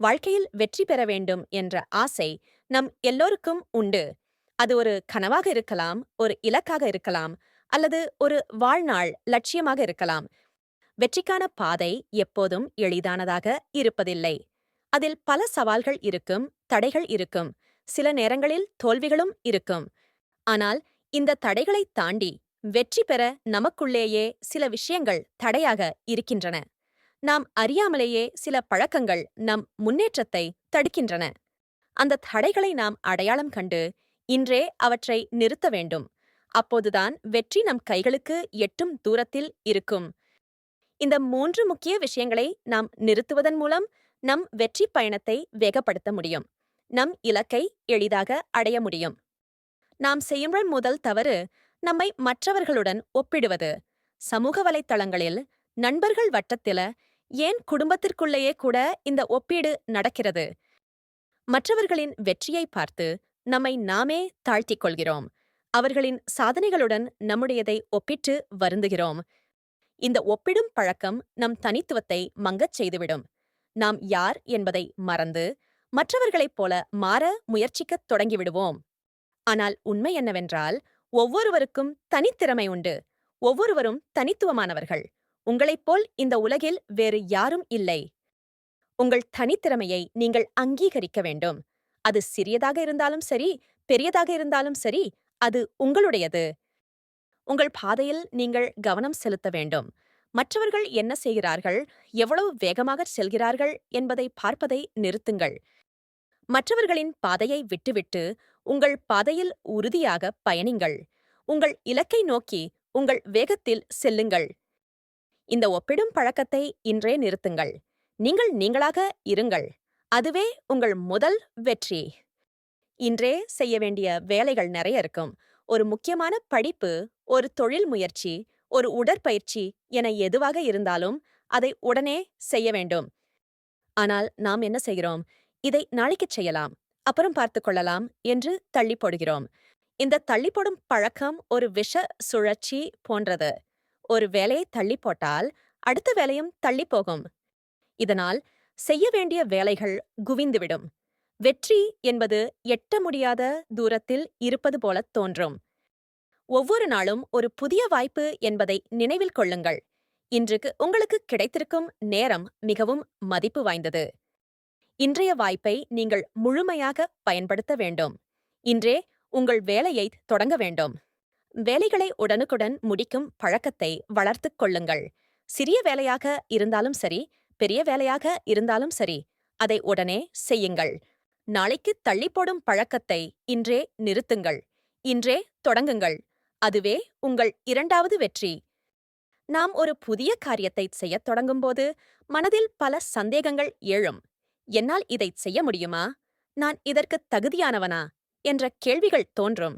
வாழ்க்கையில் வெற்றி பெற வேண்டும் என்ற ஆசை நம் எல்லோருக்கும் உண்டு. அது ஒரு கனவாக இருக்கலாம் ஒரு இலக்காக இருக்கலாம் அல்லது ஒரு வாழ்நாள் லட்சியமாக இருக்கலாம். வெற்றிக்கான பாதை எப்போதும் எளிதானதாக இருப்பதில்லை. அதில் பல சவால்கள் இருக்கும் தடைகள் இருக்கும் சில நேரங்களில் தோல்விகளும் இருக்கும். ஆனால் இந்த தடைகளை தாண்டி வெற்றி பெற நமக்குள்ளேயே சில விஷயங்கள் தடையாக இருக்கின்றன. நாம் அறியாமலேயே சில பழக்கங்கள் நம் முன்னேற்றத்தை தடுக்கின்றன. அந்த தடைகளை நாம் அடையாளம் கண்டு இன்றே அவற்றை நிறுத்த வேண்டும். அப்போதுதான் வெற்றி நம் கைகளுக்கு எட்டும் தூரத்தில் இருக்கும். இந்த மூன்று முக்கிய விஷயங்களை நாம் நிறுத்துவதன் மூலம் நம் வெற்றி பயணத்தை வேகப்படுத்த முடியும். நம் இலக்கை எளிதாக அடைய முடியும். நாம் செய்யும் முதல் தவறு நம்மை மற்றவர்களுடன் ஒப்பிடுவது. சமூக வலைத்தளங்களில் நண்பர்கள் வட்டத்தில ஏன் குடும்பத்திற்குள்ளேயே கூட இந்த ஒப்பீடு நடக்கிறது? மற்றவர்களின் வெற்றியை பார்த்து நம்மை நாமே தாழ்த்திக் கொள்கிறோம். அவர்களின் சாதனைகளுடன் நம்முடையதை ஒப்பிட்டு வருந்துகிறோம். இந்த ஒப்பிடும் பழக்கம் நம் தனித்துவத்தை மங்கச் செய்துவிடும். நாம் யார் என்பதை மறந்து மற்றவர்களைப் போல மாற முயற்சிக்கத் தொடங்கிவிடுவோம். ஆனால் உண்மை என்னவென்றால் ஒவ்வொருவருக்கும் தனித்திறமை உண்டு. ஒவ்வொருவரும் தனித்துவமானவர்கள். உங்களைப் போல் இந்த உலகில் வேறு யாரும் இல்லை. உங்கள் தனித்திறமையை நீங்கள் அங்கீகரிக்க வேண்டும். அது சிறியதாக இருந்தாலும் சரி பெரியதாக இருந்தாலும் சரி அது உங்களுடையது. உங்கள் பாதையில் நீங்கள் கவனம் செலுத்த வேண்டும். மற்றவர்கள் என்ன செய்கிறார்கள் எவ்வளவு வேகமாக செல்கிறார்கள் என்பதை பார்ப்பதை நிறுத்துங்கள். மற்றவர்களின் பாதையை விட்டுவிட்டு உங்கள் பாதையில் உறுதியாக பயணிங்கள். உங்கள் இலக்கை நோக்கி உங்கள் வேகத்தில் செல்லுங்கள். இந்த ஒப்பிடும் பழக்கத்தை இன்றே நிறுத்துங்கள். நீங்கள் நீங்களாக இருங்கள். அதுவே உங்கள் முதல் வெற்றி. இன்றே செய்ய வேண்டிய வேலைகள் நிறைய இருக்கும். ஒரு முக்கியமான படிப்பு ஒரு தொழில் முயற்சி ஒரு உடற்பயிற்சி என எதுவாக இருந்தாலும் அதை உடனே செய்ய வேண்டும். ஆனால் நாம் என்ன செய்கிறோம்? இதை நாளைக்கு செய்யலாம் அப்புறம் பார்த்து கொள்ளலாம் என்று தள்ளி போடுகிறோம். இந்த தள்ளிப்படும் பழக்கம் ஒரு விஷ சுழற்சி போன்றது. ஒரு வேலையை தள்ளி போட்டால் அடுத்த வேலையும் தள்ளி போகும். இதனால் செய்ய வேண்டிய வேலைகள் குவிந்துவிடும் வெற்றி என்பது எட்ட முடியாத தூரத்தில் இருப்பது போல தோன்றும். ஒவ்வொரு நாளும் ஒரு புதிய வாய்ப்பு என்பதை நினைவில் கொள்ளுங்கள். இன்றுக்கு உங்களுக்கு கிடைத்திருக்கும் நேரம் மிகவும் மதிப்பு வாய்ந்தது. இன்றைய வாய்ப்பை நீங்கள் முழுமையாக பயன்படுத்த வேண்டும். இன்றே உங்கள் வேலையை தொடங்க வேண்டும். வேலைகளை உடனுக்குடன் முடிக்கும் பழக்கத்தை வளர்த்துக் கொள்ளுங்கள். சிறிய வேலையாக இருந்தாலும் சரி பெரிய வேலையாக இருந்தாலும் சரி அதை உடனே செய்யுங்கள். நாளைக்கு தள்ளி போடும் பழக்கத்தை இன்றே நிறுத்துங்கள். இன்றே தொடங்குங்கள். அதுவே உங்கள் இரண்டாவது வெற்றி. நாம் ஒரு புதிய காரியத்தை செய்யத் தொடங்கும்போது மனதில் பல சந்தேகங்கள் எழும். என்னால் இதைச் செய்ய முடியுமா? நான் இதற்கு தகுதியானவனா? என்ற கேள்விகள் தோன்றும்.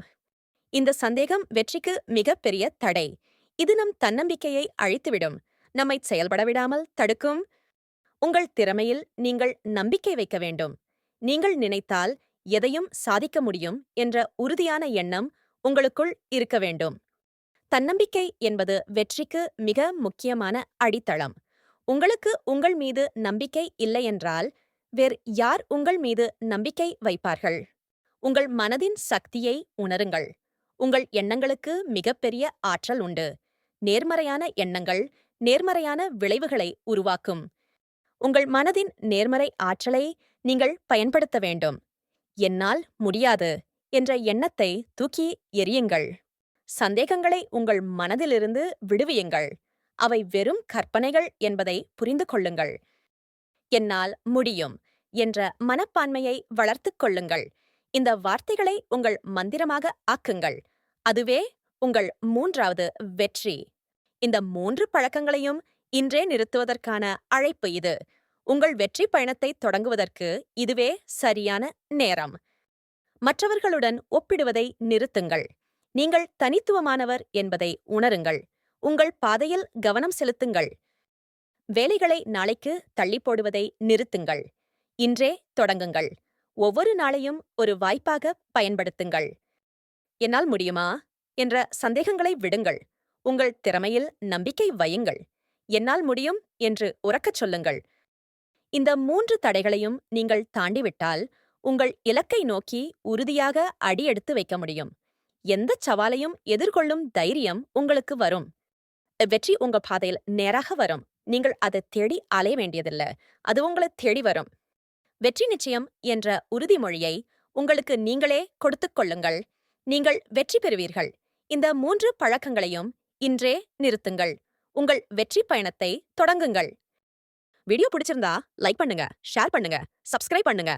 இந்த சந்தேகம் வெற்றிக்கு மிகப்பெரிய தடை. இது நம் தன்னம்பிக்கையை அழித்துவிடும். நம்மை செயல்பட விடாமல் தடுக்கும். உங்கள் திறமையில் நீங்கள் நம்பிக்கை வைக்க வேண்டும். நீங்கள் நினைத்தால் எதையும் சாதிக்க முடியும் என்ற உறுதியான எண்ணம் உங்களுக்குள் இருக்க வேண்டும். தன்னம்பிக்கை என்பது வெற்றிக்கு மிக முக்கியமான அடித்தளம். உங்களுக்கு உங்கள் மீது நம்பிக்கை இல்லையென்றால் வேறு யார் உங்கள் மீது நம்பிக்கை வைப்பார்கள்? உங்கள் மனதின் சக்தியை உணருங்கள். உங்கள் எண்ணங்களுக்கு மிகப்பெரிய ஆற்றல் உண்டு. நேர்மறையான எண்ணங்கள் நேர்மறையான விளைவுகளை உருவாக்கும். உங்கள் மனதின் நேர்மறை ஆற்றலை நீங்கள் பயன்படுத்த வேண்டும். என்னால் முடியாது என்ற எண்ணத்தை தூக்கி எறியுங்கள். சந்தேகங்களை உங்கள் மனதிலிருந்து விடுவியுங்கள். அவை வெறும் கற்பனைகள் என்பதை புரிந்து கொள்ளுங்கள். என்னால் முடியும் என்ற மனப்பான்மையை வளர்த்துக் கொள்ளுங்கள். இந்த வார்த்தைகளை உங்கள் மந்திரமாக ஆக்குங்கள். அதுவே உங்கள் மூன்றாவது வெற்றி. இந்த மூன்று பழக்கங்களையும் இன்றே நிறுத்துவதற்கான அழைப்பு இது. உங்கள் வெற்றி பயணத்தை தொடங்குவதற்கு இதுவே சரியான நேரம். மற்றவர்களுடன் ஒப்பிடுவதை நிறுத்துங்கள். நீங்கள் தனித்துவமானவர் என்பதை உணருங்கள். உங்கள் பாதையில் கவனம் செலுத்துங்கள். வேலைகளை நாளைக்கு தள்ளி போடுவதை நிறுத்துங்கள். இன்றே தொடங்குங்கள். ஒவ்வொரு நாளையும் ஒரு வாய்ப்பாக பயன்படுத்துங்கள். என்னால் முடியுமா? என்ற சந்தேகங்களை விடுங்கள். உங்கள் திறமையில் நம்பிக்கை வையுங்கள். என்னால் முடியும் என்று உறக்கச் சொல்லுங்கள். இந்த மூன்று தடைகளையும் நீங்கள் தாண்டிவிட்டால் உங்கள் இலக்கை நோக்கி உறுதியாக அடி எடுத்து வைக்க முடியும். எந்த சவாலையும் எதிர்கொள்ளும் தைரியம் உங்களுக்கு வரும். வெற்றி உங்க பாதையில் நேராக வரும். நீங்கள் அதை தேடி அலைய வேண்டியதில்ல. அது உங்களை தேடி வரும். வெற்றி நிச்சயம் என்ற உறுதிமொழியை உங்களுக்கு நீங்களே கொடுத்துக் கொள்ளுங்கள். நீங்கள் வெற்றி பெறுவீர்கள். இந்த மூன்று பழக்கங்களையும் இன்றே நிறுத்துங்கள். உங்கள் வெற்றி பயணத்தை தொடங்குங்கள். வீடியோ பிடிச்சிருந்தா லைக் பண்ணுங்க ஷேர் பண்ணுங்க சப்ஸ்கிரைப் பண்ணுங்க.